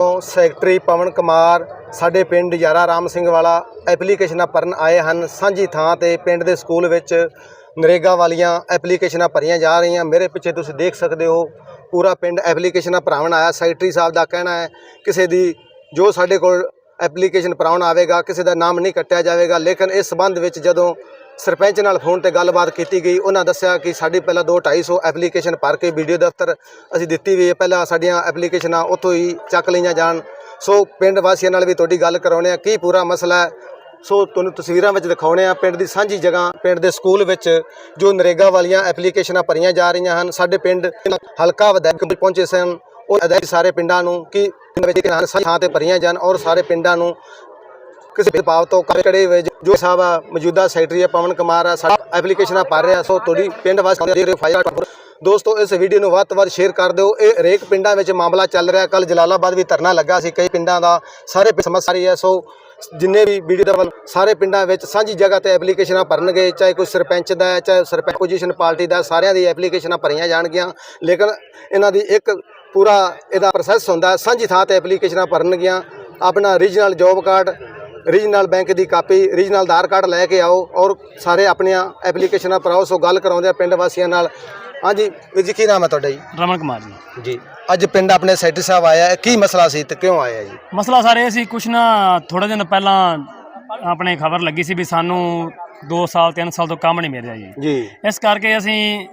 ਤੋਂ ਸੈਕਟਰੀ ਪਵਨ ਕੁਮਾਰ, ਸਾਡੇ ਪਿੰਡ ਯਾਰਾ ਰਾਮ ਸਿੰਘ ਵਾਲਾ ਐਪਲੀਕੇਸ਼ਨਾਂ ਭਰਨ ਆਏ ਹਨ। ਸਾਂਝੀ ਥਾਂ ਤੇ ਪਿੰਡ ਦੇ ਸਕੂਲ ਵਿੱਚ ਨਰੇਗਾ ਵਾਲੀਆਂ ਐਪਲੀਕੇਸ਼ਨਾਂ ਭਰੀਆਂ ਜਾ ਰਹੀਆਂ। ਮੇਰੇ ਪਿੱਛੇ ਤੁਸੀਂ ਦੇਖ ਸਕਦੇ ਹੋ, ਪੂਰਾ ਪਿੰਡ ਐਪਲੀਕੇਸ਼ਨਾਂ ਭਰਾਉਣ ਆਇਆ। ਸੈਕਟਰੀ ਸਾਹਿਬ ਦਾ ਕਹਿਣਾ ਹੈ, ਕਿਸੇ ਦੀ ਜੋ ਸਾਡੇ ਕੋਲ ਐਪਲੀਕੇਸ਼ਨ ਭਰਾਉਣ ਆਵੇਗਾ, ਕਿਸੇ ਦਾ ਨਾਮ ਨਹੀਂ ਕੱਟਿਆ ਜਾਵੇਗਾ। ਲੇਕਿਨ ਇਸ ਸੰਬੰਧ ਵਿੱਚ ਜਦੋਂ ਸਰਪੰਚ ਨਾਲ ਫੋਨ ਤੇ ਗੱਲਬਾਤ ਕੀਤੀ ਗਈ। ਉਹਨਾਂ ਦੱਸਿਆ ਕਿ ਸਾਡੀ ਪਹਿਲਾਂ 2 250 ਐਪਲੀਕੇਸ਼ਨ ਭਰ ਕੇ ਵੀਡੀਓ ਦਫ਼ਤਰ ਅਸੀਂ ਦਿੱਤੀ ਵੀ ਹੈ। ਪਹਿਲਾਂ ਸਾਡੀਆਂ ਐਪਲੀਕੇਸ਼ਨਾਂ ਉੱਥੋਂ ਹੀ ਚੱਕ ਲਈਆਂ ਜਾਣ। ਸੋ ਪਿੰਡ ਵਾਸੀਆਂ ਨਾਲ ਵੀ ਤੁਹਾਡੀ ਗੱਲ ਕਰਾਉਣੇ ਆ ਕੀ ਪੂਰਾ ਮਸਲਾ ਹੈ? ਸੋ ਤੁਹਾਨੂੰ ਤਸਵੀਰਾਂ ਵਿੱਚ ਦਿਖਾਉਣੇ ਆ ਪਿੰਡ ਦੀ ਸਾਂਝੀ ਜਗ੍ਹਾ, ਪਿੰਡ ਦੇ ਸਕੂਲ ਵਿੱਚ ਜੋ ਨਰੇਗਾ ਵਾਲੀਆਂ ਐਪਲੀਕੇਸ਼ਨਾਂ ਭਰੀਆਂ ਜਾ ਰਹੀਆਂ ਹਨ। ਸਾਡੇ ਪਿੰਡ ਹਲਕਾ ਵਿਧਾਇਕ ਵੀ ਪਹੁੰਚੇ ਸਨ। ਉਹ ਅਧਿਕਾਰੀ ਸਾਰੇ ਪਿੰਡਾਂ ਨੂੰ ਕਿ ਪਿੰਡ ਵਿੱਚ ਥਾਂ ਤੇ ਭਰੀਆਂ ਜਾਣ ਔਰ ਸਾਰੇ ਪਿੰਡਾਂ ਨੂੰ ਕਿਸੇ ਭੇਦਭਾਵ ਤੋਂ ਕੜੇ ਹੋਏ ਜੋ ਸਾਹਿਬ ਆ, ਮੌਜੂਦਾ ਸੈਕਟਰੀ ਆ, ਪਵਨ ਕੁਮਾਰ ਆ, ਸਾਡਾ ਐਪਲੀਕੇਸ਼ਨਾਂ ਭਰ ਰਿਹਾ, ਸੋ ਤੁਹਾਡੀ ਪਿੰਡ ਵਾਸਤੇ ਦੇ ਰਹੇ ਫਾਇਦਾ ਦੋਸਤੋ, ਇਸ ਵੀਡੀਓ ਨੂੰ ਵੱਧ ਤੋਂ ਵੱਧ ਸ਼ੇਅਰ ਕਰ ਦਿਓ। ਇਹ ਹਰੇਕ ਪਿੰਡਾਂ ਵਿੱਚ ਮਾਮਲਾ ਚੱਲ ਰਿਹਾ। ਕੱਲ ਜਲਾਲਾਬਾਦ ਵੀ ਧਰਨਾ ਲੱਗਾ ਸੀ। ਕਈ ਪਿੰਡਾਂ ਦਾ ਸਾਰੇ ਪਿੰਡ ਸਮੱਸਿਆ ਰਹੀ ਹੈ। ਸੋ ਜਿੰਨੇ ਵੀ ਵੀਡੀਓ ਦਾ ਵੱਲ ਸਾਰੇ ਪਿੰਡਾਂ ਵਿੱਚ ਸਾਂਝੀ ਜਗ੍ਹਾ ਤੇ ਐਪਲੀਕੇਸ਼ਨਾਂ ਭਰਨਗੇ। ਚਾਹੇ ਕੋਈ ਸਰਪੰਚ ਦਾ ਹੈ, ਚਾਹੇ ਸਰਪੰਚ ਪੋਜੀਸ਼ਨ ਪਾਰਟੀ ਦਾ, ਸਾਰਿਆਂ ਦੀ ਐਪਲੀਕੇਸ਼ਨਾਂ ਭਰੀਆਂ ਜਾਣਗੀਆਂ। ਲੇਕਿਨ ਇਹਨਾਂ ਦੀ ਇੱਕ ਪੂਰਾ ਇਹਦਾ ਪ੍ਰੋਸੈਸ ਹੁੰਦਾ ਸਾਂਝੀ ਥਾਂ ਤੇ ਐਪਲੀਕੇਸ਼ਨਾਂ ਭਰਨਗੀਆਂ। ਆਪਣਾ regional job card regional bank ਦੀ ਕਾਪੀ ਰੀਜਨਲ ਆਧਾਰ ਕਾਰਡ ਲੈ ਕੇ ਆਓ ਔਰ ਸਾਰੇ ਆਪਣੀਆਂ ਐਪਲੀਕੇਸ਼ਨਾਂ ਭਰਾਓ ਸੋ ਗੱਲ ਕਰਾਉਂਦੇ ਆ ਪਿੰਡ ਵਾਸੀਆਂ ਨਾਲ। ਹਾਂਜੀ ਵੀਰ ਜੀ ਕੀ ਨਾਮ ਹੈ ਤੁਹਾਡਾ ਜੀ? ਰਮਨ ਕੁਮਾਰ ਜੀ। ਜੀ ਅੱਜ ਪਿੰਡ ਆਪਣੇ ਸੈਕਟਰੀ ਸਾਹਿਬ ਆਇਆ ਹੈ। ਕੀ ਮਸਲਾ ਸੀ ਤੇ ਕਿਉਂ ਆਇਆ ਜੀ? ਮਸਲਾ ਸਰ ਇਹ ਸੀ ਕੁਛ ਨਾ ਥੋੜੇ ਦਿਨ ਪਹਿਲਾਂ ਆਪਣੇ ਖਬਰ ਲੱਗੀ ਸੀ ਵੀ ਸਾਨੂੰ 2 ਸਾਲ 3 ਸਾਲ ਤੋਂ ਕੰਮ ਨਹੀਂ ਮਿਲ ਰਿਹਾ ਜੀ। ਜੀ। ਇਸ ਕਰਕੇ ਅਸੀਂ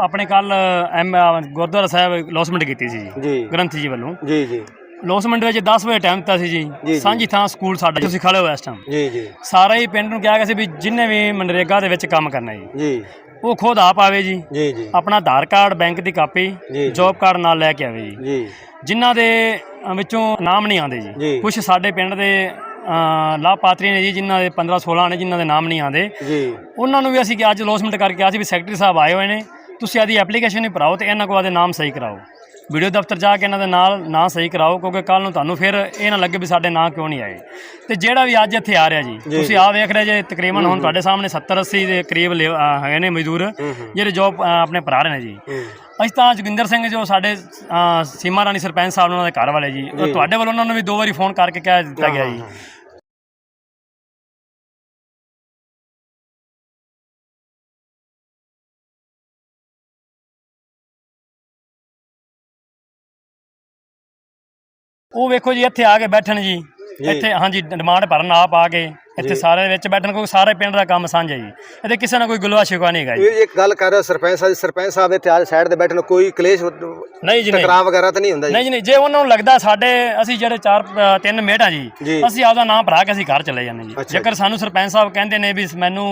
ਆਪਣੇ ਕੱਲ ਐਮ ਗੁਰਦੁਆਰਾ ਸਾਹਿਬ ਲੌਸਮੈਂਟ ਕੀਤੀ ਸੀ ਜੀ ਜੀ। ਗ੍ਰੰਥੀ ਜੀ ਵੱਲੋਂ। ਜੀ ਜੀ। ਲੌਸਮੈਂਟ ਵਿੱਚ 10 ਵਜੇ ਟਾਈਮ ਦਿੱਤਾ ਸੀ ਜੀ। ਸਾਂਝੀ ਥਾਂ ਸਕੂਲ ਸਾਡਾ ਤੁਸੀਂ ਖੜੇ ਹੋ ਇਸ ਟਾਈਮ ਜੀ ਜੀ। ਸਾਰਾ ਹੀ ਪਿੰਡ ਨੂੰ ਕਿਹਾ ਗਿਆ ਸੀ ਵੀ ਜਿੰਨੇ ਵੀ ਮਨਰੇਗਾ ਦੇ ਵਿੱਚ ਕੰਮ ਕਰਨਾ ਜੀ। ਜੀ। ਉਹ ਖੁਦ ਆਪ ਆਵੇ ਜੀ। ਜੀ ਜੀ। ਆਪਣਾ ਆਧਾਰ ਕਾਰਡ ਬੈਂਕ ਦੀ ਕਾਪੀ। ਜੌਬ ਕਾਰਡ ਨਾਲ ਲੈ ਕੇ ਆਵੇ ਜੀ। ਜੀ। ਜਿਨ੍ਹਾਂ ਦੇ ਵਿੱਚੋਂ ਨਾਮ ਨਹੀਂ ਆਉਂਦੇ ਜੀ। ਕੁਝ ਸਾਡੇ ਪਿੰਡ ਦੇ ਲਾਭਪਾਤਰੀ ਨੇ ਜੀ ਜਿਨ੍ਹਾਂ ਦੇ 15 16 ਨੇ ਜਿਨ੍ਹਾਂ ਦੇ ਨਾਮ ਨਹੀਂ ਆਉਂਦੇ। ਜੀ। ਉਹਨਾਂ ਨੂੰ ਵੀ ਅਸੀਂ ਅੱਜ ਲੋਸਮੈਂਟ ਕਰਕੇ ਕਿਹਾ ਸੀ ਵੀ ਸੈਕਟਰੀ ਸਾਹਿਬ ਆਏ ਹੋਏ ਨੇ। ਤੁਸੀਂ ਆਦੀ ਐਪਲੀਕੇਸ਼ਨ ਹੀ ਭਰਾਓ ਤੇ ਇਹਨਾਂ ਕੋਲ ਆਦੇ ਨਾਮ ਸਹੀ ਕਰਾਓ। ਵੀਡੀਓ ਦਫ਼ਤਰ ਜਾ ਕੇ ਇਹਨਾਂ ਦੇ ਨਾਲ ਨਾਂ ਸਹੀ ਕਰਾਓ ਕਿਉਂਕਿ ਕੱਲ ਨੂੰ ਤੁਹਾਨੂੰ ਫਿਰ ਇਹ ਨਾ ਲੱਗੇ ਵੀ ਸਾਡੇ ਨਾਂ ਕਿਉਂ ਨਹੀਂ ਆਏ। ਤੇ ਜਿਹੜਾ ਵੀ ਅੱਜ ਇੱਥੇ ਆ ਰਿਹਾ ਜੀ ਤੁਸੀਂ ਆ ਵੇਖ ਰਹੇ ਜੇ ਤਕਰੀਬਨ ਹੁਣ ਤੁਹਾਡੇ ਸਾਹਮਣੇ 70 80 ਦੇ ਕਰੀਬ ਹੈਗੇ ਨੇ ਮਜ਼ਦੂਰ ਜਿਹੜੇ ਜੋਬ ਆਪਣੇ ਭਰਾ ਰਹੇ ਨੇ ਜੀ। ਅਸੀਂ ਤਾਂ ਜੋਗਿੰਦਰ ਸਿੰਘ ਜੋ ਸਾਡੇ ਸੀਮਾ ਰਾਣੀ ਸਰਪੰਚ ਸਾਹਿਬ ਉਹਨਾਂ ਦੇ ਘਰ ਵਾਲੇ ਜੀ ਤੁਹਾਡੇ ਵੱਲੋਂ ਉਹਨਾਂ ਨੂੰ ਵੀ ਦੋ ਵਾਰੀ ਫੋਨ ਕਰਕੇ ਕਹਿ ਦਿੱਤਾ ਗਿਆ ਜੀ। ਉਹ ਵੇਖੋ ਜੀ ਇੱਥੇ ਆ ਕੇ ਬੈਠਣ ਜੀ। ਇੱਥੇ ਹਾਂਜੀ ਡਿਮਾਂਡ ਭਰਨ ਆਪ ਆ ਕੇ। ਇੱਥੇ ਸਾਰੇ ਵਿੱਚ ਬੈਠਣ ਕੋਈ ਸਾਰੇ ਪਿੰਡ ਦਾ ਕੰਮ ਸਾਂਝਾ ਜੀ। ਇੱਥੇ ਕਿਸੇ ਨਾਲ ਕੋਈ ਗੁਲਵਾ ਸ਼ਿਕਵਾ ਨਹੀਂ ਹੈਗਾ ਜੀ। ਇਹ ਇੱਕ ਗੱਲ ਕਰ ਰਹੇ ਸਰਪੰਚ ਸਾਹਿਬ ਸਰਪੰਚ ਸਾਹਿਬ ਇੱਥੇ ਆ ਸਾਈਡ ਤੇ ਬੈਠਣ ਕੋਈ ਕਲੇਸ਼ ਨਹੀਂ ਜੀ ਟਕਰਾਅ ਵਗੈਰਾ ਤਾਂ ਨਹੀਂ ਹੁੰਦਾ ਜੀ? ਨਹੀਂ ਜੀ ਨਹੀਂ। ਜੇ ਉਹਨਾਂ ਨੂੰ ਲੱਗਦਾ ਸਾਡੇ ਅਸੀਂ ਜਿਹੜੇ ਚਾਰ ਤਿੰਨ ਮੇਟ ਜੀ। ਅਸੀਂ ਆਪਦਾ ਨਾਮ ਭਰਾ ਕੇ ਅਸੀਂ ਘਰ ਚਲੇ ਜਾਂਦੇ ਜੀ। ਜੇਕਰ ਸਾਨੂੰ ਸਰਪੰਚ ਸਾਹਿਬ ਕਹਿੰਦੇ ਨੇ ਵੀ ਮੈਨੂੰ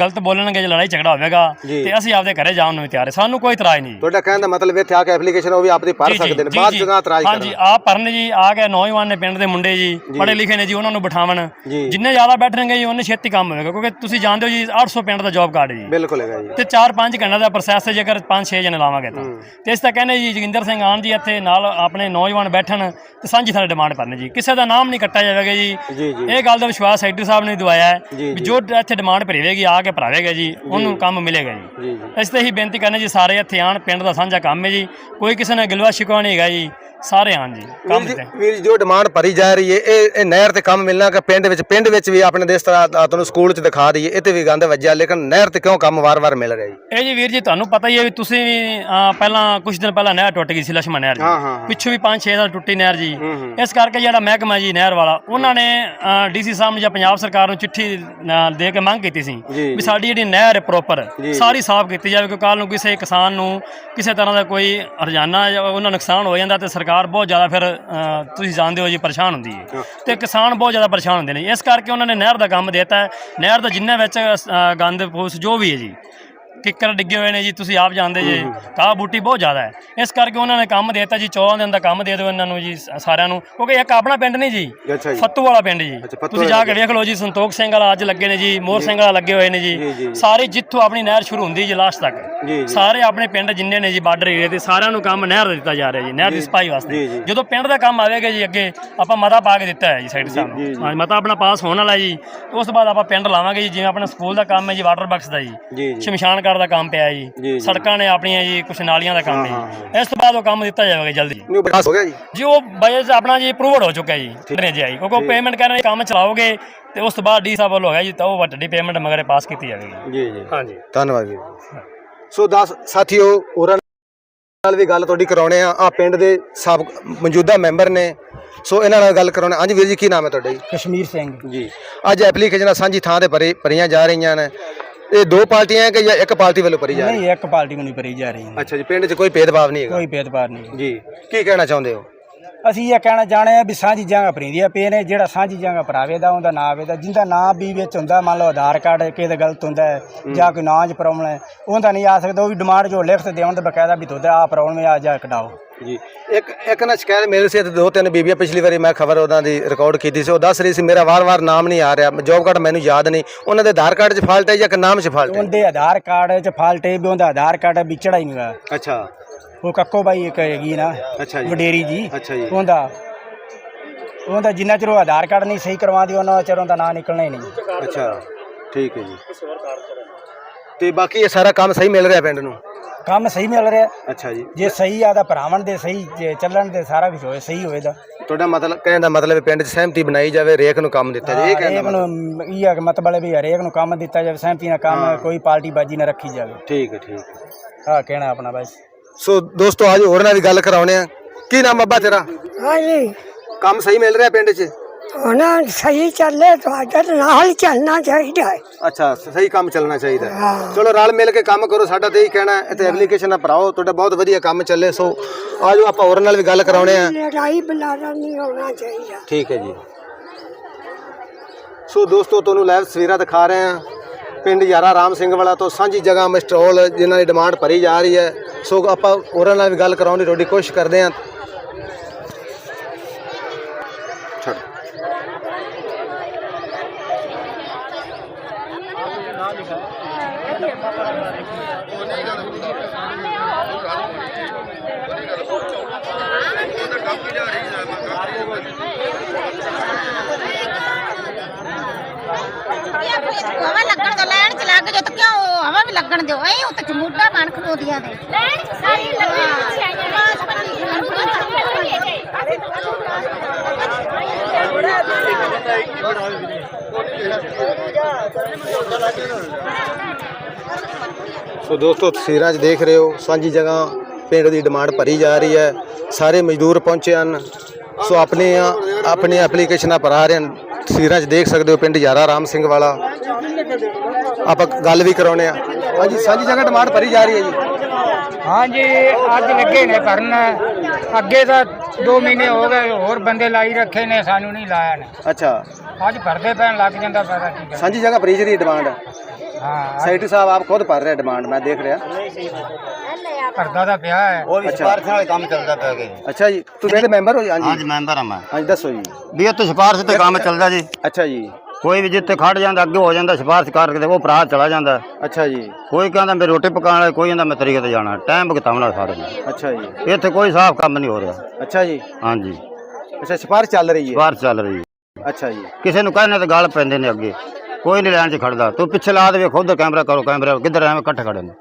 ਗਲਤ ਬੋਲਣਗੇ ਜੇ ਲੜਾਈ ਝਗੜਾ ਹੋਵੇਗਾ। ਤੇ ਅਸੀਂ ਆਪਦੇ ਘਰੇ ਜਾਣ ਨੂੰ ਤਿਆਰ ਹਾਂ। ਸਾਨੂੰ ਕੋਈ ਇਤਰਾਜ਼ ਨਹੀਂ ਤੁਹਾਡਾ ਕਹਿਣ ਦਾ ਮਤਲਬ ਇੱਥੇ ਆ ਕੇ ਐਪਲੀਕੇਸ਼ਨ ਉਹ ਵੀ ਆਪਦੀ ਭਰ ਸਕਦੇ ਨੇ। ਬਾਅਦ। ਜਗ੍ਹਾ ਇਤਰਾਜ਼ ਹਾਂਜੀ ਆ ਪਰਨ ਜੀ ਆ ਗਏ ਨੌਜਵਾਨ ਨੇ ਪਿੰਡ ਦੇ ਮੁੰਡੇ ਜੀ ਪੜ੍ਹੇ ਲਿਖੇ ਨੇ ਜੀ ਉਹਨਾਂ ਨੂੰ ਬਿਠਾਵਣ। ਜਿੰਨੇ ਜ਼ਿਆਦਾ ਬੈਠਣਗੇ ਜੀ ਉਹਨੇ ਛੇਤੀ ਕੰਮ ਹੋਵੇਗਾ ਕਿਉਂਕਿ ਤੁਸੀਂ ਜਾਣਦੇ ਹੋ ਜੀ 800 ਪਿੰਡ ਦਾ ਜੌਬ ਕਾਰਡ ਜੀ। ਬਿਲਕੁਲ ਹੈਗਾ ਜੀ। ਤੇ 4-5 ਘੰਟੇ ਦਾ ਪ੍ਰੋਸੈਸ ਹੈ ਜੇਕਰ 5-6 ਜਣੇ ਲਾਵਾਂਗੇ ਤਾਂ। ਤੇ ਇਸ ਤਾਂ ਕਹਿੰਦੇ ਜੀ ਜੋਗਿੰਦਰ ਸਿੰਘ ਆਣ ਜੀ ਇੱਥੇ ਨਾਲ ਆਪਣੇ ਨੌਜਵਾਨ ਬੈਠਣ ਤੇ ਸਾਂਝੀ ਸਾਰੇ ਡਿਮਾਂਡ ਕਰਨੇ ਜੀ। ਕਿਸੇ ਦਾ ਨਾਮ ਨਹੀਂ ਕੱਟਿਆ ਜਾਵੇਗਾ ਜੀ। ਇਹ ਗੱਲ ਦਾ ਵਿਸ਼ਵਾਸ ਸੈਕਟਰੀ ਸਾਹਿਬ ਨੇ ਦਵਾਇਆ ਹੈ ਜੀ, ਇੱਥੇ ਡਿਮਾਂਡ ਭਰੇਵੇਗੀ ਆ ਕੇ ਭਰਾਵੇਗਾ ਜੀ ਉਹਨੂੰ ਕੰਮ ਮਿਲੇਗਾ ਜੀ। ਇਸ ਤੇ ਹੀ ਬੇਨਤੀ ਕਰਨੇ ਜੀ ਸਾਰੇ ਇੱਥੇ ਆਣ ਪਿੰਡ ਦਾ ਸਾਂਝਾ ਕੰਮ ਹੈ ਜੀ। ਕੋਈ ਕਿਸੇ ਨਾਲ ਗਿਲਵਾ ਸ਼ਿਕਵਾ ਨਹੀਂ ਹੈਗਾ ਜੀ ਸਾਰੇ ਆਣ ਜੀ ਕੰਮ ਤੇ। ਵੀਰ ਜੀ, ਡਿਮਾਂਡ ਭਰੀ ਜਾ ਰਹੀ ਹੈ ਇਹ ਨਹਿਰ ਤੇ ਕੰਮ ਮਿਲਣਾ ਕਿ ਪਿੰਡ ਵਿੱਚ ਪਿੰਡ ਵਿੱਚ ਵੀ ਆਪਣੇ ਦੇਸ਼ ਤਰਾਤ ਨੂੰ ਸਕੂਲ 'ਚ ਦਿਖਾ ਦਈਏ ਇਹ ਤੇ ਵੀ ਗੰਦ ਵੱਜਿਆ ਲੇਕਿਨ ਨਹਿਰ ਤੇ ਕਿਉਂ ਕੰਮ ਵਾਰ-ਵਾਰ ਮਿਲ ਰਿਹਾ ਜੀ? ਇਹ ਜੀ ਵੀਰ ਜੀ ਤੁਹਾਨੂੰ ਪਤਾ ਹੀ ਹੈ ਵੀ ਤੁਸੀਂ ਵੀ ਪਹਿਲਾਂ ਕੁਝ ਦਿਨ ਪਹਿਲਾਂ ਨਹਿਰ ਟੁੱਟ ਗਈ ਸੀ ਲਛਮਣ ਨਹਿਰ ਪਿੱਛੋਂ ਵੀ 5-6 ਸਾਲ ਟੁੱਟੀ ਨਹਿਰ ਜੀ। ਇਸ ਕਰਕੇ ਜਿਹੜਾ ਮਹਿਕਮਾ ਜੀ ਨਹਿਰ ਵਾਲਾ ਉਹਨਾਂ ਨੇ ਡੀਸੀ ਸਾਹਿਬ ਜਾਂ ਪੰਜਾਬ ਸਰਕਾਰ ਨੂੰ ਚਿੱਠੀ ਦੇ ਕੇ ਮੰਗ ਕੀਤੀ ਸੀ ਵੀ ਸਾਡੀ ਜਿਹੜੀ ਨਹਿਰ ਪ੍ਰੋਪਰ ਸਾਰੀ ਸਾਫ਼ ਕੀਤੀ ਜਾਵੇ ਕਿਉਂਕਿ ਕੱਲ ਨੂੰ ਕਿਸੇ ਕਿਸਾਨ ਨੂੰ ਕਿਸੇ ਤਰ੍ਹਾਂ ਦਾ ਕੋਈ ਹਰਜਾਨਾ ਜਾਂ ਉਹਨਾਂ ਨੁਕਸਾਨ ਹੋ ਜਾਂਦਾ ਤੇ ਸਰਕਾਰ ਬਹੁਤ ਜ਼ਿਆਦਾ ਫਿਰ ਤੁਸੀਂ ਜਾਣਦੇ ਹੋ ਜੀ ਪਰੇਸ਼ਾਨ ਹੁੰਦੀ ਹੈ। ਤੇ ਕਿਸਾਨ ਬਹੁਤ ਜ਼ਿਆਦਾ ਪਰੇਸ਼ਾਨ ਹੁੰਦੇ ਨੇ। ਇਸ ਕਰਕੇ ਉਹਨਾਂ ਨੇ ਨਹਿਰ ਦਾ ਕੰਮ ਦੇਤਾ ਹੈ। ਨਹਿਰ ਦਾ ਜਿੰਨਾ ਵਿੱਚ ਅਹ, ਗੰਦ ਫੂਸ ਜੋ ਵੀ ਹੈ ਜੀ। ਕਿੱਕਰ ਡਿੱਗੇ ਹੋਏ ਨੇ ਜੀ ਤੁਸੀਂ ਆਪ ਜਾਣਦੇ ਜੇ। ਕਾਹ ਬੂਟੀ ਬਹੁਤ ਜ਼ਿਆਦਾ ਹੈ। ਇਸ ਕਰਕੇ ਉਹਨਾਂ ਨੇ ਕੰਮ ਦੇਤਾ ਜੀ 14 ਦਿਨ ਦਾ ਕੰਮ ਦੇ ਦਿਓ ਇਹਨਾਂ ਨੂੰ ਜੀ ਸਾਰਿਆਂ ਨੂੰ। ਕਿਉਂਕਿ ਇੱਕ ਆਪਣਾ ਪਿੰਡ ਨਹੀਂ ਜੀ ਫੱਤੂ ਵਾਲਾ ਪਿੰਡ ਜੀ। ਤੁਸੀਂ ਜਾ ਕੇ ਵੇਖ ਲਓ ਜੀ ਸੰਤੋਖ ਸਿੰਘ ਵਾਲਾ ਅੱਜ ਲੱਗੇ ਨੇ ਜੀ ਮੋਹਰ ਸਿੰਘ ਵਾਲਾ ਲੱਗੇ ਹੋਏ ਨੇ ਜੀ, ਸਾਰੇ ਜਿੱਥੋਂ ਆਪਣੀ ਨਹਿਰ ਸ਼ੁਰੂ ਹੁੰਦੀ ਜੀ ਲਾਸਟ ਤੱਕ। ਸਾਰੇ ਆਪਣੇ ਪਿੰਡ ਜਿੰਨੇ ਨੇ ਜੀ ਬਾਰਡਰ ਏਰੀਆ ਤੇ ਸਾਰਿਆਂ ਨੂੰ ਕੰਮ ਨਹਿਰ ਦਾ ਦਿੱਤਾ ਜਾ ਰਿਹਾ ਜੀ ਨਹਿਰ ਦੀ ਸਫ਼ਾਈ ਜੀ, ਵਾਸਤੇ। ਜਦੋਂ ਪਿੰਡ ਦਾ ਕੰਮ ਆਵੇਗਾ ਜੀ ਅੱਗੇ ਆਪਾਂ ਮਤਾ ਪਾ ਕੇ ਦਿੱਤਾ ਹੈ ਜੀ ਸਾਈਡ ਸਾਹਿਬ ਹਾਂ ਮਤਾ ਆਪਣਾ ਪਾਸ ਹੋਣ ਵਾਲਾ ਜੀ। ਉਸ ਤੋਂ ਬਾਅਦ ਆਪਾਂ ਪਿੰਡ ਲਾਵਾਂਗੇ ਜੀ ਜਿਵੇਂ ਆਪਣਾ ਸਕੂਲ ਦਾ ਕੰਮ ਹੈ ਜੀ ਵਾਟਰ ਬਾਕਸ ਦਾ ਜੀ। ਜੀ ਜੀ। ਕਾਰਡ ਦਾ ਕੰਮ ਪਿਆ ਜੀ। ਸੜਕਾਂ ਨੇ ਆਪਣੀਆਂ ਜੀ ਕੁਛ ਨਾਲੀਆਂ ਦਾ ਕੰਮ ਹਾਂ, ਇਸ ਤੋਂ ਬਾਅਦ ਉਹ ਕੰਮ ਦਿੱਤਾ ਜਾਵੇਗਾ ਜਲਦੀ। ਨਿਊ ਵਿਕਾਸ ਹੋ ਗਿਆ ਜੀ। ਜੀ ਉਹ ਬਜਟ ਆਪਣਾ ਜੀ ਅਪਰੂਵਡ ਹੋ ਚੁੱਕਾ ਜੀ ਨੇ ਜੀ। ਆਈ ਕਿਉਂਕਿ ਪੇਮੈਂਟ ਕਰਨ ਕੰਮ ਚਲਾਓਗੇ ਤੇ ਉਸ ਤੋਂ ਬਾਅਦ ਡੀ ਸਾਹਿਬ ਵੱਲੋਂ ਹੋਇਆ ਜੀ ਤਾਂ ਉਹ ਵੱਡੀ ਪੇਮੈਂਟ ਮਗਰੇ ਪਾਸ ਕੀਤੀ ਜਾਵੇਗੀ। ਜੀ ਜੀ। ਹਾਂਜੀ। ਧੰਨਵਾਦ ਜੀ। ਸੋ ਦਸ ਸਾਥੀਓ ਹੋਰਾਂ ਨਾਲ ਵੀ ਗੱਲ ਤੁਹਾਡੀ ਕਰਾਉਣੇ ਆ। ਆ ਪਿੰਡ ਦੇ ਸਾਬਕ ਮੌਜੂਦਾ ਮੈਂਬਰ ਨੇ। ਸੋ ਇਹਨਾਂ ਨਾਲ ਗੱਲ ਕਰਾਉਣੇ ਹਾਂਜੀ ਵੀਰ ਜੀ ਕੀ ਨਾਮ ਹੈ ਤੁਹਾਡਾ ਜੀ? ਕਸ਼ਮੀਰ ਸਿੰਘ। ਜੀ। ਅੱਜ ਐਪਲੀਕੇਸ਼ਨਾਂ ਸਾਂਝੀ ਥਾਂ ਤੇ ਭਰੀ ਭਰੀਆਂ ਜਾ ਰਹੀਆਂ ਨੇ। ਇਹ ਦੋ ਪਾਰਟੀਆਂ ਹੈ ਕਿ ਜਾਂ ਇੱਕ ਪਾਰਟੀ ਵੱਲੋਂ ਭਰੀ ਜਾ ਰਹੀ ਨਹੀਂ ਇੱਕ ਪਾਰਟੀ ਨੂੰ ਨਹੀਂ ਭਰੀ ਜਾ ਰਹੀ ਹੈ। ਅੱਛਾ ਜੀ ਪਿੰਡ 'ਚ ਕੋਈ ਭੇਦਭਾਵ ਨਹੀਂ ਹੈਗਾ? ਕੋਈ ਭੇਦਭਾਵ ਨਹੀਂ ਜੀ ਕੀ ਕਹਿਣਾ ਚਾਹੁੰਦੇ ਹੋ? ਅਸੀਂ ਇਹ ਕਹਿਣਾ ਚਾਹਣੇ ਆ ਵੀ ਸਾਂਝੀ ਜਗ੍ਹਾ ਭਰੀਦੀਆਂ ਪਏ ਨੇ ਜਿਹੜਾ ਸਾਂਝੀ ਜਗ੍ਹਾ ਭਰਾਵੇ ਦਾ ਉਹਦਾ ਨਾਂ ਆਵੇ ਦਾ ਜਿੰਦਾ ਨਾਂ ਵੀ ਵਿੱਚ ਹੁੰਦਾ ਮੰਨ ਲਓ ਆਧਾਰ ਕਾਰਡ ਕਿਤੇ ਗਲਤ ਹੁੰਦਾ ਹੈ ਜਾਂ ਕੋਈ ਨਾਂ 'ਚ ਪ੍ਰੋਬਲਮ ਹੈ ਉਹਦਾ ਨਹੀਂ ਆ ਸਕਦਾ ਉਹ ਵੀ ਡਿਮਾਂਡ ਜੋ ਲਿਖਤ ਦੇਉਣ ਤੇ ਬਕਾਇਦਾ ਵੀ ਤੁਹਾਡਾ ਆ ਪ੍ਰੋਬਲਮ ਆ ਜਾ ਕਢਾਓ ਜੀ। ਇੱਕ ਇੱਕ ਨਾ ਸ਼ਿਕਾਇਤ ਮਿਲ ਸੀ ਦੋ ਤਿੰਨ ਬੀਬੀਆਂ ਪਿਛਲੀ ਵਾਰੀ ਮੈਂ ਖਬਰ ਉਹਨਾਂ ਦੀ ਰਿਕਾਰਡ ਕੀਤੀ ਸੀ। ਉਹ ਦੱਸ ਰਹੀ ਸੀ ਮੇਰਾ ਵਾਰ-ਵਾਰ ਨਾਮ ਨਹੀਂ ਆ ਰਿਹਾ ਜੋਬ ਕਾਰਡ ਮੈਨੂੰ ਯਾਦ ਨਹੀਂ। ਉਹਨਾਂ ਦੇ ਆਧਾਰ ਕਾਰਡ 'ਚ ਫਾਲਟ ਹੈ ਜਾਂ ਕਿ ਨਾਮ 'ਚ ਫਾਲਟ ਹੈ? ਉਹਦੇ ਆਧਾਰ ਕਾਰਡ 'ਚ ਫਾਲਟ ਹੈ ਵੀ ਉਹਦਾ ਆਧਾਰ ਕਾਰਡ ਵਿਚੜਾ ਹੀ ਨਹੀਂ ਹੋਇਆ ਅੱਛਾ। ਉਹ ਕੱਕੋ ਬਾਈ ਇੱਕ ਹੈਗੀ ਨਾ ਅੱਛਾ ਜੀ। ਵਡੇਰੀ ਜੀ। ਅੱਛਾ ਜੀ। ਉਹਦਾ ਉਹਦਾ ਜਿੰਨਾ ਚਿਰ ਉਹ ਆਧਾਰ ਕਾਰਡ ਨਹੀਂ ਸਹੀ ਕਰਵਾਉਂਦੀ ਉਹਨਾਂ ਚਿਰ ਉਹਦਾ ਨਾਂ ਨਿਕਲਣਾ ਹੀ ਨਹੀਂ। ਅੱਛਾ। ਠੀਕ ਹੈ ਜੀ। ਤੇ ਬਾਕੀ ਇਹ ਸਾਰਾ ਕੰਮ ਸਹੀ ਮਿਲ ਰਿਹਾ ਪਿੰਡ ਨੂੰ? ਕੰਮ ਸਹੀ ਮਿਲ ਰਿਹਾ। ਅੱਛਾ ਜੀ। ਜੇ ਸਹੀ ਆਦਾ ਭਰਾਵਣ ਦੇ ਸਹੀ ਜੇ ਚੱਲਣ ਦੇ ਸਾਰਾ ਕੁਝ ਹੋਏ ਸਹੀ ਹੋਏਗਾ ਤੁਹਾਡਾ ਮਤਲਬ ਕਹਿਣ ਦਾ ਮਤਲਬ ਹੈ ਪਿੰਡ 'ਚ ਸਹਿਮਤੀ ਬਣਾਈ ਜਾਵੇ ਰੇਖ ਨੂੰ ਕੰਮ ਦਿੱਤਾ ਜਾਵੇ ਇਹ ਕਹਿਣ ਦਾ ਹਰੇਕ ਮਤਲਬ। ਨੂੰ ਇਹ ਹੈ ਕਿ ਮਤਲਬ ਵੀ ਹਰੇਕ ਨੂੰ ਕੰਮ ਦਿੱਤਾ ਜਾਵੇ ਸਹਿਮਤੀ ਨਾਲ ਕੰਮ ਕੋਈ ਪਾਰਟੀ ਬਾਜੀ ਨਾ ਰੱਖੀ ਜਾਵੇ। ਠੀਕ ਹੈ ਠੀਕ ਹੈ। ਕਹਿਣਾ ਆਪਣਾ ਬਸ। ਸੋ ਦੋਸਤੋ ਅੱਜ ਹੋਰ ਨਾਲ ਵੀ ਗੱਲ ਕਰਾਉਣੇ ਆ ਕੀ ਨਾਮ ਅੱਬਾ ਤੇਰਾ? ਹਾਂਜੀ। ਕੰਮ ਸਹੀ ਮਿਲ ਰਿਹਾ ਪਿੰਡ 'ਚ? ਹੁਣ ਸਹੀ ਚੱਲੇ ਤੁਹਾਡੇ ਨਾਲ ਚੱਲਣਾ ਚਾਹੀਦਾ ਹੈ। ਅੱਛਾ ਸਹੀ ਕੰਮ ਚੱਲਣਾ ਚਾਹੀਦਾ ਹੈ। ਹਾਂ। ਚਲੋ ਰਲ ਮਿਲ ਕੇ ਕੰਮ ਕਰੋ ਸਾਡਾ ਤੇ ਇਹੀ ਕਹਿਣਾ ਹੈ, ਇੱਥੇ ਐਪਲੀਕੇਸ਼ਨ ਨਾ ਭਰਾਓ ਤੁਹਾਡਾ ਬਹੁਤ ਵਧੀਆ ਕੰਮ ਚੱਲੇ ਸੋ ਆਜੋ ਆਪਾਂ ਹੋਰ ਨਾਲ ਵੀ ਗੱਲ ਕਰਾਉਣੇ ਆ। ਲੜਾਈ ਬਲਾਰਾ ਨਹੀਂ ਹੋਣਾ ਚਾਹੀਦਾ। ਠੀਕ ਹੈ ਜੀ। ਸੋ ਦੋਸਤੋ ਤੁਹਾਨੂੰ ਲਾਈਵ ਤਸਵੀਰਾਂ ਦਿਖਾ ਰਹੇ ਹਾਂ। ਪਿੰਡ ਯਾਰਾ ਰਾਮ ਸਿੰਘ ਵਾਲਾ ਤੋਂ ਸਾਂਝੀ ਜਗ੍ਹਾ ਮਸਟਰੋਲ ਜਿਨ੍ਹਾਂ ਦੀ ਡਿਮਾਂਡ ਭਰੀ ਜਾ ਰਹੀ ਹੈ। ਸੋ ਆਪਾਂ ਹੋਰਾਂ ਨਾਲ ਵੀ ਗੱਲ ਕਰਾਉਣ ਦੀ ਤੁਹਾਡੀ ਕੋਸ਼ਿਸ਼ ਕਰਦੇ ਹਾਂ। ਹਵਾ ਲੱਗਣ ਦਾ ਲੈਣ ਚ ਲੱਗ ਜਾ ਤਾਂ ਕਿਉਂ ਹਵਾ ਵੀ ਲੱਗਣ ਦਿਓ? ਐ ਉਹ ਤਾਂ ਜਮੂਡਾ ਬਣ ਖਲੋਦੀਆਂ ਨੇ ਲੈਣ ਚ ਸਾਰੀ ਲੱਗਣੀ ਸੋ ਦੋਸਤੋ ਤਸਵੀਰਾਂ 'ਚ ਦੇਖ ਰਹੇ ਹੋ ਸਾਂਝੀ ਜਗ੍ਹਾ ਪਿੰਡ ਦੀ ਡਿਮਾਂਡ ਭਰੀ ਜਾ ਰਹੀ ਹੈ। ਸਾਰੇ ਮਜ਼ਦੂਰ ਪਹੁੰਚੇ ਹਨ। ਸੋ ਆਪਣੇ ਆਪਣੀ ਐਪਲੀਕੇਸ਼ਨਾਂ ਭਰਾ ਰਹੇ ਹਨ। ਤਸਵੀਰਾਂ 'ਚ ਦੇਖ ਸਕਦੇ ਹੋ ਪਿੰਡ ਯਾਰਾ ਰਾਮ ਸਿੰਘ ਵਾਲਾ। ਆਪਾਂ ਗੱਲ ਵੀ ਕਰਾਉਣੇ ਆ ਹਾਂਜੀ ਸਾਂਝੀ ਜਗ੍ਹਾ ਡਿਮਾਂਡ ਭਰੀ ਜਾ ਰਹੀ ਹੈ ਜੀ। ਹਾਂਜੀ ਅੱਜ ਲੱਗੇ ਨੇ ਭਰਨ। ਅੱਗੇ ਤਾਂ 2 ਮਹੀਨੇ ਹੋ ਗਏ ਹੋਰ ਬੰਦੇ ਲਾਈ ਰੱਖੇ ਨੇ ਸਾਨੂੰ ਨਹੀਂ ਲਾਇਆ ਨੇ। ਅੱਛਾ। ਅੱਜ ਭਰਦੇ ਪੈਣ ਲੱਗ ਜਾਂਦਾ ਪਤਾ ਕੀ ਕਰ ਸਾਂਝੀ ਜਗ੍ਹਾ ਭਰੀ ਜੀ ਦੀ ਡਿਮਾਂਡ ਹਾਂ। ਸੈਕਟਰੀ ਸਾਹਿਬ ਆਪ ਖੁਦ ਭਰ ਰਹੇ ਡਿਮਾਂਡ ਮੈਂ ਦੇਖ ਰਿਹਾ। ਭਰਦਾ ਤਾਂ ਪਿਆ ਹੈ। ਉਹ ਵੀ ਸਿਫਾਰਸ਼ ਨਾਲ ਕੰਮ ਚੱਲਦਾ ਪਿਆ ਜੀ ਅੱਛਾ ਜੀ ਤੁਸੀਂ ਪਿੰਡ ਦੇ ਮੈਂਬਰ ਹੋ ਜੀ? ਹਾਂਜੀ। ਹਾਂਜੀ ਮੈਂਬਰ ਆ ਮੈਂ। ਹਾਂਜੀ ਦੱਸੋ ਜੀ। ਵੀ ਇੱਥੇ ਸਿਫਾਰਸ਼ ਤੇ ਕੰਮ ਚੱਲਦਾ ਜੀ। ਅੱਛਾ ਜੀ। ਕੋਈ ਵੀ ਜਿੱਥੇ ਖੜ ਜਾਂਦਾ ਅੱਗੇ ਹੋ ਜਾਂਦਾ ਸਿਫਾਰਸ਼ ਕਰਕੇ ਤੇ ਉਹ ਭਰਾ ਚਲਾ ਜਾਂਦਾ। ਅੱਛਾ ਜੀ। ਕੋਈ ਕਹਿੰਦਾ ਮੈਂ ਰੋਟੀ ਪਕਾਉਣ ਵਾਲਾ ਕੋਈ ਕਹਿੰਦਾ ਮੈਂ ਤਰੀਕੇ ਤੇ ਜਾਣਾ। ਟਾਈਮ ਬਗਤਾਉਣਾ ਸਾਰੇ ਨੂੰ ਅੱਛਾ ਜੀ। ਇੱਥੇ ਕੋਈ ਸਾਫ਼ ਕੰਮ ਨਹੀਂ ਹੋ ਰਿਹਾ। ਅੱਛਾ ਜੀ। ਹਾਂਜੀ। ਅੱਛਾ ਸਿਫਾਰਿਸ਼ ਚੱਲ ਰਹੀ ਹੈ। ਸਿਫਾਰਸ਼ ਚੱਲ ਰਹੀ ਹੈ। ਅੱਛਾ ਜੀ। ਕਿਸੇ ਨੂੰ ਕਹਿੰਦੇ ਤੇ ਗੱਲ ਪੈਂਦੇ ਨੇ ਅੱਗੇ। ਕੋਈ ਨਹੀਂ ਲੈਣ 'ਚ ਖੜਦਾ। ਤੂੰ ਪਿੱਛੇ ਲਾ ਦੇਵੇ ਖੁਦ ਕੈਮਰਾ ਕਰੋ ਕੈਮਰਾ ਕਿੱਧਰ ਐਵੇਂ ਇਕੱਠੇ ਖੜੇ ਨੇ।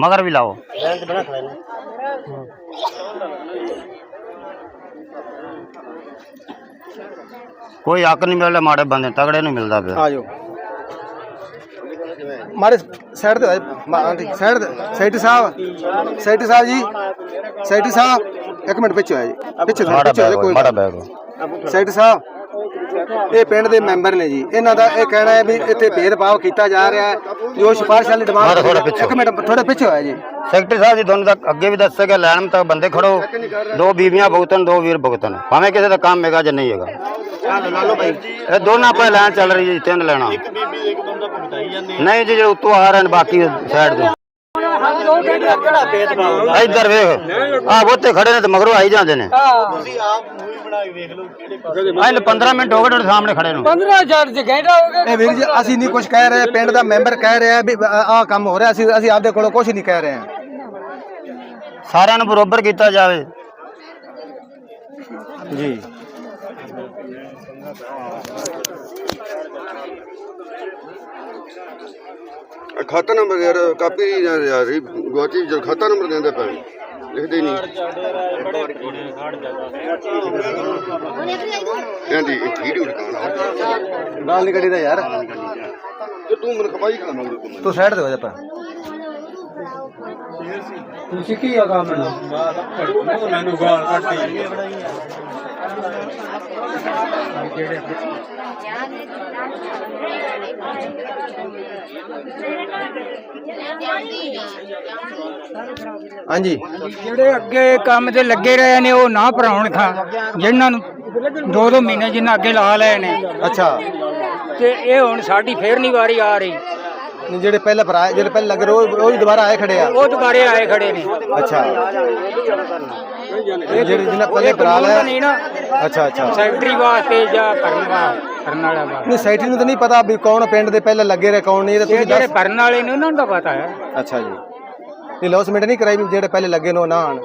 ਮਗਰ ਵੀ ਲਾਓ। ਕੋਈ ਹੱਕ ਨਹੀਂ ਮਿਲਦਾ ਮਾੜੇ ਬੰਦੇ ਤਗੜੇ ਨੂੰ ਮਿਲਦਾ ਪਿਆ। ਆ ਜਾਓ ਮਾਰੇ ਸਾਈਡ ਤੇ ਸਾਈਡ ਤੇ ਸਾਹਿਬ ਸੈਕਟਰੀ ਸਾਹਿਬ ਜੀ ਸੈਕਟਰੀ ਸਾਹਿਬ ਇੱਕ ਮਿੰਟ ਪਿੱਛੇ ਆ ਜੀ। ਪਿੱਛੇ ਮਾੜਾ ਪਿੱਛੇ ਆ ਜਾਓ, ਬੈਗ ਕੋਈ ਮਾੜਾ ਗੱਲ ਬੈਗ। ਸੈਕਟਰੀ ਸਾਹਿਬ ਇਹ ਪਿੰਡ ਦੇ ਮੈਂਬਰ ਨੇ ਜੀ। ਇਹਨਾਂ ਦਾ ਇਹ ਕਹਿਣਾ ਹੈ ਵੀ ਇੱਥੇ ਭੇਦਭਾਵ ਕੀਤਾ ਜਾ ਰਿਹਾ ਹੈ। ਜੋ ਸਿਫਾਰਿਸ਼ ਵਾਲੀ ਡਿਮਾਂਡ ਮਾੜਾ ਥੋੜ੍ਹਾ ਪਿੱਛੇ। ਇੱਕ ਮਿੰਟ ਥੋੜਾ ਪਿੱਛੇ ਹੋਇਆ ਜੀ। ਸੈਕਟਰੀ ਸਾਹਿਬ ਜੀ ਤੁਹਾਨੂੰ ਤਾਂ ਅੱਗੇ ਵੀ ਦੱਸਿਆ ਗਿਆ ਲੈਣ ਤੱਕ ਬੰਦੇ ਖੜੋ। ਦੋ ਬੀਬੀਆਂ ਭੁਗਤਣ ਦੋ ਵੀਰ ਭੁਗਤਣ। ਭਾਵੇਂ ਕਿਸੇ ਦਾ ਕੰਮ ਹੈਗਾ ਜਾਂ ਨਹੀਂ ਹੈਗਾ। ਲਾ ਲਓ ਭਾਈ ਇਹ ਦੋਨਾਂ ਪਾ ਲੈਣ ਚੱਲ ਰਹੀ ਜੀ ਤਿੰਨ ਲੈਣਾ। ਨਹੀਂ ਜੀ ਜਿਹੜੇ ਉੱਤੋਂ ਆ ਰਹੇ ਨੇ ਬਾਕੀ ਸਾਈਡ ਤੋਂ। ਇੱਧਰ ਵੇਖ। ਆ ਬੋਤੇ ਖੜੇ ਨੇ ਤੇ ਮਗਰੋਂ ਆਈ ਜਾਂਦੇ ਨੇ। ਤੁਸੀਂ ਆਪ ਮੂਵੀ ਬਣਾ ਕੇ ਵੇਖ ਲਓ ਕਿਹੜੇ 15 ਮਿੰਟ ਹੋ ਗਏ ਤੁਹਾਡੇ ਸਾਹਮਣੇ ਖੜੇ ਨੂੰ। 15000 ਚ ਘੰਟਾ ਹੋ ਗਿਆ ਇਹ ਵੀਰ ਜੀ ਅਸੀਂ ਨਹੀਂ ਕੁਝ ਕਹਿ ਰਹੇ ਪਿੰਡ ਦਾ ਮੈਂਬਰ ਕਹਿ ਰਿਹਾ ਵੀ ਆਹ ਕੰਮ ਹੋ ਰਿਹਾ ਅਸੀਂ ਅਸੀਂ ਆਪਦੇ ਕੋਲੋਂ ਕੁਝ ਨਹੀਂ ਕਹਿ ਰਹੇ ਹਾਂ। ਸਾਰਿਆਂ ਨੂੰ ਬਰੋਬਰ ਕੀਤਾ ਜਾਵੇ। ਜੀ। ਖਾਤਾ ਨੰਬਰ ਯਾਰ ਕਾਪੀ ਨਹੀਂ ਯਾਰ ਇਹ ਗਵਾਚੀ ਜੋ ਖਾਤਾ ਨੰਬਰ ਦਿੰਦੇ ਪਏ ਲਿਖਦੇ ਨਹੀਂ। ਕਹਿੰਦੀ ਵੀਡੀਓ ਆ? ਗਾਲ ਨਹੀਂ ਕੱਢੀ ਦਾ ਯਾਰ। ਤੇ ਤੂੰ ਮੈਨੂੰ ਖਪਾਈ ਕਰ ਮੰਗਦਾ ਤੂੰ ਸਾਈਡ ਤੇ ਹੋ ਜਾ ਪਾ ਤੁਸੀਂ ਕੀ ਆਗਾ ਮੈਨੂੰ ਮੈਨੂੰ ਗਾਲ ਕੱਢੀ। ਹਾਂਜੀ। ਜਿਹੜੇ ਅੱਗੇ ਕੰਮ ਤੇ ਲੱਗੇ ਰਹੇ ਨੇ ਉਹ ਨਾ ਭਰਾਉਣ ਖਾ ਜਿਨ੍ਹਾਂ ਨੂੰ ਦੋ ਦੋ ਮਹੀਨੇ ਜਿੰਨਾ ਅੱਗੇ ਲਾ ਲਏ ਨੇ। ਅੱਛਾ। ਤੇ ਇਹ ਹੁਣ ਸਾਡੀ ਫੇਰ ਨਹੀਂ ਵਾਰੀ ਆ ਰਹੀ। ਨਹੀਂ ਜਿਹੜੇ ਪਹਿਲੇ ਭਰਾ ਜਿਹੜੇ ਪਹਿਲੇ ਲੱਗੇ ਰਹੇ, ਉਹ ਉਹ ਵੀ ਦੁਬਾਰਾ ਆਏ ਖੜੇ ਆ? ਉਹ ਦੁਬਾਰੇ ਆਏ ਖੜੇ ਨੇ। ਅੱਛਾ। ਜਿਹੜੇ ਜਿਹਨਾਂ ਲਿਆ। ਨਹੀਂ ਨਾ। ਅੱਛਾ ਅੱਛਾ। ਸੈਕਟਰੀ ਵਾਸਤੇ ਜਾਂ ਕਰਨ ਵਾ- ਕਰਨ ਵਾਲਾ ਵਾਸਤੇ। ਨਹੀਂ ਸੈਕਟਰੀ ਨੂੰ ਤਾਂ ਨਹੀਂ ਪਤਾ ਵੀ ਕੌਣ ਪਿੰਡ ਦੇ ਪਹਿਲੇ ਲੱਗੇ ਰਹੇ ਕੌਣ ਨਹੀਂ ਇਹ ਤਾਂ ਤੁਸੀਂ ਜਿਹੜੇ ਦੱਸ ਭਰਨ ਵਾਲੇ ਨੇ ਉਹਨਾਂ ਨੂੰ ਤਾਂ ਪਤਾ ਹੈ। ਅੱਛਾ ਜੀ। ਇਹ ਲੌਸਮੈਂਟ ਨਹੀਂ ਕਰਾਈ ਵੀ ਜਿਹੜੇ ਪਹਿਲੇ ਲੱਗੇ ਨੇ ਉਹ ਨਾ ਆਣ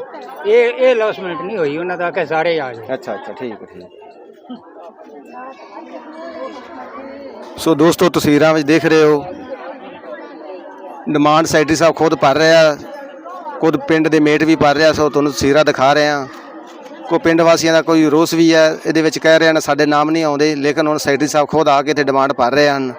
ਇਹ ਇਹ ਲੌਸਮੈਂਟ ਨਹੀਂ ਹੋਈ ਉਹਨਾਂ ਦਾ ਕਿ ਸਾਰੇ ਆ ਜਾਣ। ਅੱਛਾ ਅੱਛਾ ਠੀਕ ਹੈ ਠੀਕ ਸੋ ਦੋਸਤੋ ਤਸਵੀਰਾਂ ਵਿੱਚ ਦੇਖ ਰਹੇ ਹੋ। ਡਿਮਾਂਡ ਸੈਕਟਰੀ ਸਾਹਿਬ ਖੁਦ ਭਰ ਰਿਹਾ। ਖੁਦ ਪਿੰਡ ਦੇ ਮੇਟ ਵੀ ਭਰ ਰਿਹਾ ਸੋ ਤੁਹਾਨੂੰ ਤਸਵੀਰਾਂ ਦਿਖਾ ਰਹੇ ਹਾਂ। ਕੋ ਪਿੰਡ ਵਾਸੀਆਂ ਦਾ ਕੋਈ ਰੋਸ ਵੀ ਹੈ, ਇਹਦੇ ਵਿੱਚ ਕਹਿ ਰਹੇ ਹਨ, ਸਾਡੇ ਨਾਮ ਨਹੀਂ ਆਉਂਦੇ, ਲੇਕਿਨ ਹੁਣ ਸੈਕਟਰੀ ਸਾਹਿਬ ਖੁਦ ਆ ਕੇ ਇੱਥੇ ਡਿਮਾਂਡ ਭਰ ਰਹੇ ਹਨ।